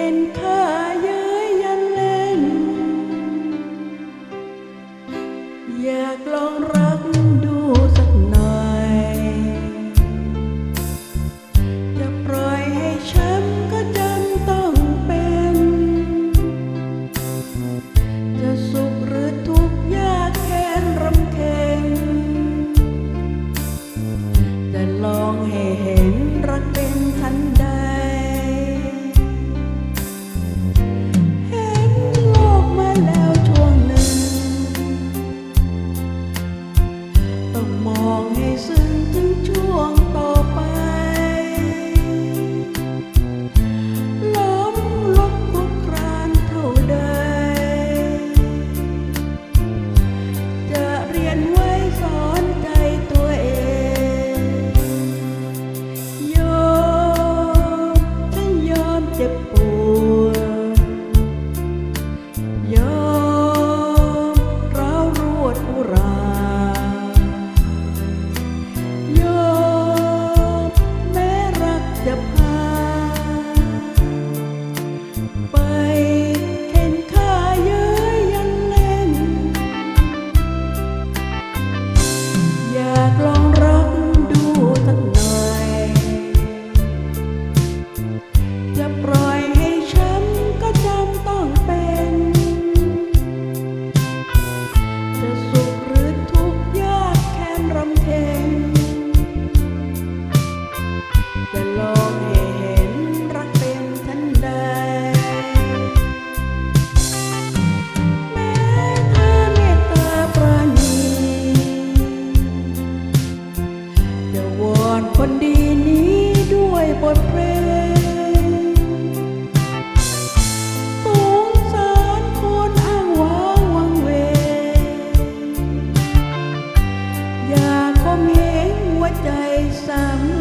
ข็นข้าเย้ยยันเล่น อยากลองรักดูสักหน่อย จะปล่อยให้ช้ำก็จำต้องเป็น จะสุขหรือทุกข์ยากแค้นรำเค็งจะลองให้เห็นรักเป็นทัน Ngày 壮 ใจสาม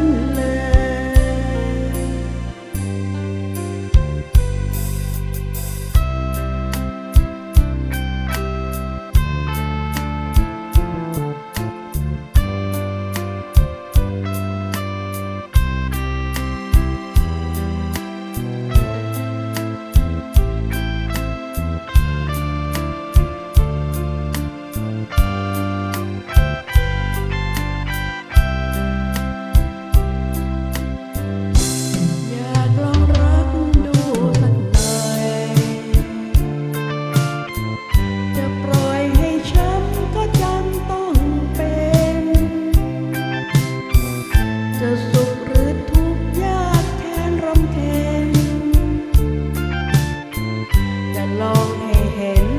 long hè hè